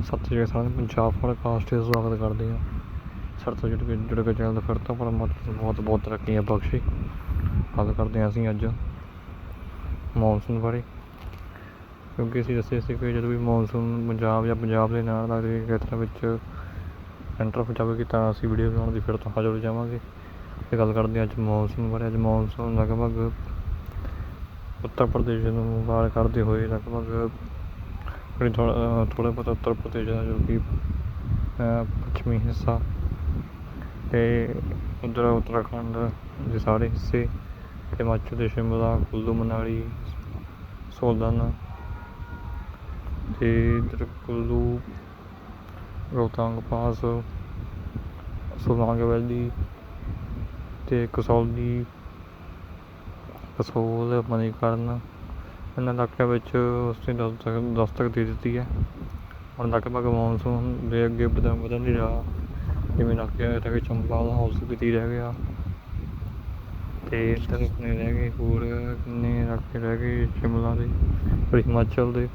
ਸਤਿ ਸ਼੍ਰੀ ਅਕਾਲ ਪੰਜਾਬ ਪੋਡਕਾਸਟ ਤੇ ਸਵਾਗਤ ਕਰਦੇ ਹਾਂ। ਸਰ ਤੋਂ ਜੁੜ ਕੇ ਜੁੜ ਕੇ ਚੈਨਲ ਫਿਰ ਤੋਂ ਪਰਮਾਤਮਾ ਬਹੁਤ ਬਹੁਤ ਤਰੱਕੀਆਂ ਬਖਸ਼ੇ। ਗੱਲ ਕਰਦੇ ਹਾਂ ਅਸੀਂ ਅੱਜ ਮੌਨਸੂਨ ਬਾਰੇ। ਕਿਉਂਕਿ ਅਸੀਂ ਦੱਸਿਆ ਸੀ ਕਿ ਜਦੋਂ ਵੀ ਮੌਨਸੂਨ ਪੰਜਾਬ ਜਾਂ ਪੰਜਾਬ ਦੇ ਨਾਲ ਲੱਗਦੇ ਖੇਤਰਾਂ ਵਿੱਚ ਐਂਟਰ ਹੋ ਜਾਵੇਗੀ ਤਾਂ ਅਸੀਂ ਵੀਡੀਓ ਬਣਾਉਣ ਦੀ ਫਿਰ ਤੋਂ ਹਾਜ਼ਰ ਹੋ ਜਾਵਾਂਗੇ। ਤੇ ਗੱਲ ਕਰਦੇ ਹਾਂ ਅੱਜ ਮੌਨਸੂਨ ਬਾਰੇ। ਅੱਜ ਮੌਨਸੂਨ ਲਗਭਗ ਉੱਤਰ ਪ੍ਰਦੇਸ਼ ਨੂੰ ਵਾਰ ਕਰਦੇ ਹੋਏ ਲਗਭਗ ਥੋੜ੍ਹੀ ਥੋੜ੍ਹਾ ਥੋੜ੍ਹਾ ਬਹੁਤ ਉੱਤਰ ਪ੍ਰਦੇਸ਼ ਦਾ ਜੋ ਕਿ ਪੱਛਮੀ ਹਿੱਸਾ ਅਤੇ ਉੱਧਰ ਉੱਤਰਾਖੰਡ ਦੇ ਸਾਰੇ ਹਿੱਸੇ, ਹਿਮਾਚਲ ਦੇ ਸ਼ਿਮਲਾ, ਕੁੱਲੂ ਮਨਾਲੀ, ਸੋਲਨ ਅਤੇ ਇੱਧਰ ਕੁੱਲੂ, ਰੋਹਤਾਂਗ ਪਾਸ, ਸੋਲਾਂਗ ਵੈਲੀ ਅਤੇ ਕਸੌਲੀ, ਕਸੋਲ, ਮਨੀਕਰਨ ਇਹਨਾਂ ਇਲਾਕਿਆਂ ਵਿੱਚ ਉਸਨੇ ਦਸਤਕ ਦਸਤਕ ਦੇ ਦਿੱਤੀ ਹੈ। ਹੁਣ ਲਗਭਗ ਮੌਨਸੂਨ ਦੇ ਅੱਗੇ ਵਧਣ ਵਧਣ ਦੀ ਰਾਹ। ਜਿਵੇਂ ਇਲਾਕੇ ਰਹਿ ਗਏ ਚੰਬਾ ਦਾ ਹਾਊਸ ਵੀ ਰਹਿ ਗਿਆ। ਅਤੇ ਇੱਧਰ ਕਿੰਨੇ ਰਹਿ ਗਏ? ਹੋਰ ਕਿੰਨੇ ਇਲਾਕੇ ਰਹਿ ਗਏ? ਸ਼ਿਮਲਾ ਦੇ ਔਰ ਹਿਮਾਚਲ ਦੇ।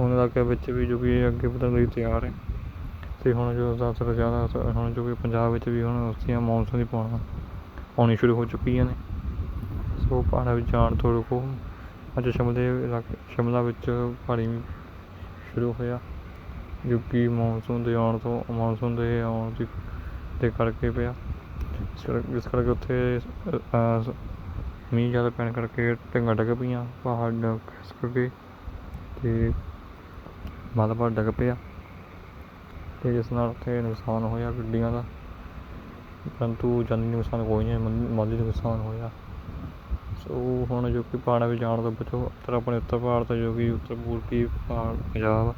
ਹੁਣ ਇਲਾਕਿਆਂ ਵਿੱਚ ਵੀ ਜੋ ਕਿ ਅੱਗੇ ਵਧਣ ਲਈ ਤਿਆਰ ਹੈ। ਅਤੇ ਹੁਣ ਜੋ ਜ਼ਿਆਦਾਤਰ ਜ਼ਿਆਦਾ, ਹੁਣ ਜੋ ਕਿ ਪੰਜਾਬ ਵਿੱਚ ਵੀ ਹੁਣ ਉਸਦੀਆਂ ਮੌਨਸੂਨ ਦੀ ਪਾਉਣਾ ਆਉਣੀ ਸ਼ੁਰੂ ਹੋ ਚੁੱਕੀਆਂ ਨੇ। ਸੋ ਪਹਾੜਾਂ ਵਿੱਚ ਜਾਣ ਤੋਂ ਰੁਕੋ। ਅੱਜ ਸ਼ਿਮਲੇ ਇਲਾਕੇ, ਸ਼ਿਮਲਾ ਵਿੱਚ ਭਾਰੀ ਮੀਂਹ ਸ਼ੁਰੂ ਹੋਇਆ। ਜੋ ਕਿ ਮੌਨਸੂਨ ਦੇ ਆਉਣ ਤੋਂ, ਮੌਨਸੂਨ ਦੇ ਆਉਣ ਦੀ ਦੇ ਕਰਕੇ ਪਿਆ। ਇਸ ਕਰਕੇ ਇਸ ਕਰਕੇ ਉੱਥੇ ਮੀਂਹ ਜ਼ਿਆਦਾ ਪੈਣ ਕਰਕੇ ਢੰਗਾਂ ਡਿੱਗ ਪਈਆਂ, ਪਹਾੜ ਖਿਸਕ ਗਏ ਅਤੇ ਮਲਬਾ ਡਿੱਗ ਪਿਆ। ਅਤੇ ਜਿਸ ਨਾਲ ਉੱਥੇ ਨੁਕਸਾਨ ਹੋਇਆ ਗੱਡੀਆਂ ਦਾ। ਪਰੰਤੂ ਜਾਨੀ ਨੁਕਸਾਨ ਕੋਈ ਨਹੀਂ ਮਨ- ਮਾਲੀ ਨੁਕਸਾਨ ਹੋਇਆ। ਸੋ ਹੁਣ ਜੋ ਕਿ ਪਹਾੜਾਂ ਵਿੱਚ ਜਾਣ ਤੋਂ ਬਚੋ, ਉੱਤਰ ਆਪਣੇ ਉੱਤਰ ਭਾਰਤ ਤੋਂ ਜੋ ਕਿ ਉੱਤਰ ਪੂਰਬੀ ਪਹਾੜ, ਪੰਜਾਬ,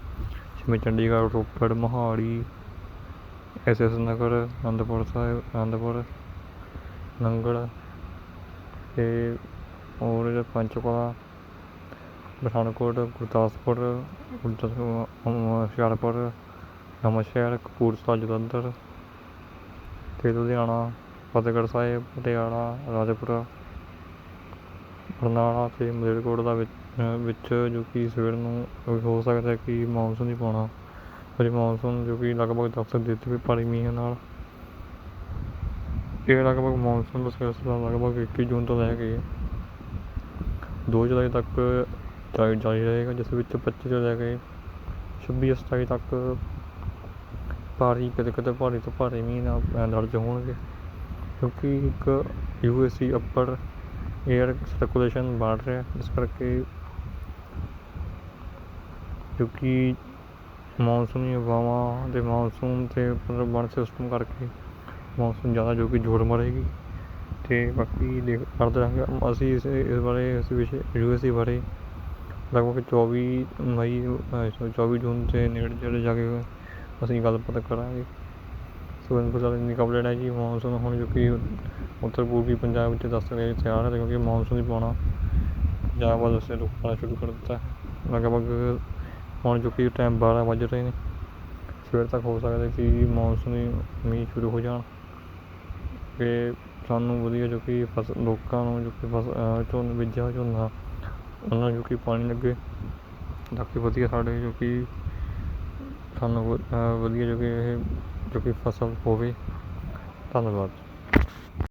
ਜਿਵੇਂ ਚੰਡੀਗੜ੍ਹ, ਰੋਪੜ, ਮੋਹਾਲੀ, ਐਸ ਐਸ ਨਗਰ, ਅਨੰਦਪੁਰ ਸਾਹਿਬ, ਅਨੰਦਪੁਰ ਨੰਗਲ ਅਤੇ ਹੋਰ ਜਿਹੜਾ ਪੰਚਕੂਲਾ, ਪਠਾਨਕੋਟ, ਗੁਰਦਾਸਪੁਰ, ਹੁਸ਼ਿਆਰਪੁਰ, ਨਵਾਂਸ਼ਹਿਰ, ਕਪੂਰਥਲਾ, ਜਲੰਧਰ ਅਤੇ ਲੁਧਿਆਣਾ, ਫਤਿਹਗੜ੍ਹ ਸਾਹਿਬ, ਪਟਿਆਲਾ, ਰਾਜਪੁਰਾ ਬਰਨਾਲਾ ਅਤੇ ਮਲੇਰਕੋਟਲਾ ਦਾ ਅ, ਵਿੱਚ ਜੋ ਕਿ ਸਵੇਰ ਨੂੰ ਹੋ ਸਕਦਾ ਕਿ ਮੌਨਸੂਨ ਹੀ ਪਾਉਣਾ। ਪਰ ਮੌਨਸੂਨ ਜੋ ਕਿ ਲਗਭਗ ਦਸਤਕ ਦੇ ਦਿੱਤੀ ਭਾਰੀ ਮੀਂਹ ਨਾਲ। ਇਹ ਲਗਭਗ ਮੌਨਸੂਨ ਦਾ ਸਿਲਸਿਲਾ ਲਗਭਗ 21 ਜੂਨ ਤੋਂ ਲੈ ਕੇ ਦੋ ਜੁਲਾਈ ਤੱਕ ਜਾਰੀ ਜਾਰੀ ਰਹੇਗਾ ਜਿਸ ਵਿੱਚ 25 ਤੋਂ ਲੈ ਕੇ 26 27 ਤੱਕ ਭਾਰੀ ਕਿਤੇ ਕਿਤੇ ਭਾਰੀ ਤੋਂ ਭਾਰੀ ਮੀਂਹ ਨਾਲ ਦਰਜ ਹੋਣਗੇ। ਕਿਉਂਕਿ ਇੱਕ U S C upper air circulation ਵੱਧ ਰਿਹਾ ਜਿਸ ਕਰਕੇ ਕਿਉਂਕਿ ਮੌਨਸੂਨੀ ਹਵਾਵਾਂ ਦੇ ਮੌਨਸੂਨ ਤੇ ਮਤਲਬ ਬਣ ਸਿਸਟਮ ਕਰਕੇ ਮੌਨਸੂਨ ਜ਼ਿਆਦਾ ਜੋ ਕਿ ਜੋੜ ਮਰੇਗੀ ਅਤੇ ਬਾਕੀ ਦੇਖ ਕਰਦੇ ਰਹਾਂਗੇ ਅਸੀਂ ਇਸ ਇਸ ਬਾਰੇ ਇਸ ਵਿਸ਼ੇ ਯੂ ਐਸ ਏ ਬਾਰੇ ਲਗਭਗ 24 ਮਈ ਅ, 24 ਜੂਨ ਦੇ ਨੇੜੇ ਜਿਹੜੇ ਜਾ ਕੇ ਅਸੀਂ ਗੱਲਬਾਤ ਕਰਾਂਗੇ ਸੋ ਇਨਫੋ ਸਾਲ ਇੰਨੀ ਕੰਪਲੇਂਟ ਹੈ ਜੀ ਮੌਨਸੂਨ ਹੁਣ ਜੋ ਕਿ ਉੱਤਰ ਪੂਰਬੀ ਪੰਜਾਬ ਵਿੱਚ ਦੱਸ ਦੇ ਤਿਆਰ ਹੈ ਕਿਉਂਕਿ ਮੌਨਸੂਨ ਦੀ ਪਾਉਣਾ ਪੰਜਾਬ ਵੱਲ ਉਸੇ ਰੁਖ ਪਾਉਣਾ ਸ਼ੁਰੂ ਕਰ ਦਿੱਤਾ ਲਗਭਗ ਹੁਣ ਜੋ ਕਿ ਟਾਈਮ 12 ਵੱਜ ਰਹੇ ਨੇ, ਸਵੇਰ ਤੱਕ ਹੋ ਸਕਦਾ ਕਿ ਮੌਨਸੂਨੀ ਮੀਂਹ ਸ਼ੁਰੂ ਹੋ ਜਾਣ। ਕਿ ਸਾਨੂੰ ਵਧੀਆ ਜੋ ਕਿ ਫਸਲ ਲੋਕਾਂ ਨੂੰ ਜੋ ਕਿ ਫਸਲ ਝੋਨੇ ਬੀਜਿਆ ਝੋਨਾ, ਉਹਨਾਂ ਨੂੰ ਜੋ ਕਿ ਪਾਣੀ ਲੱਗੇ, ਤਾਂ ਕਿ ਵਧੀਆ ਸਾਡੇ ਜੋ ਕਿ ਸਾਨੂੰ ਵਧੀਆ ਜੋ ਕਿ ਇਹ ਜੋ ਕਿ ਫਸਲ ਹੋਵੇ। ਧੰਨਵਾਦ।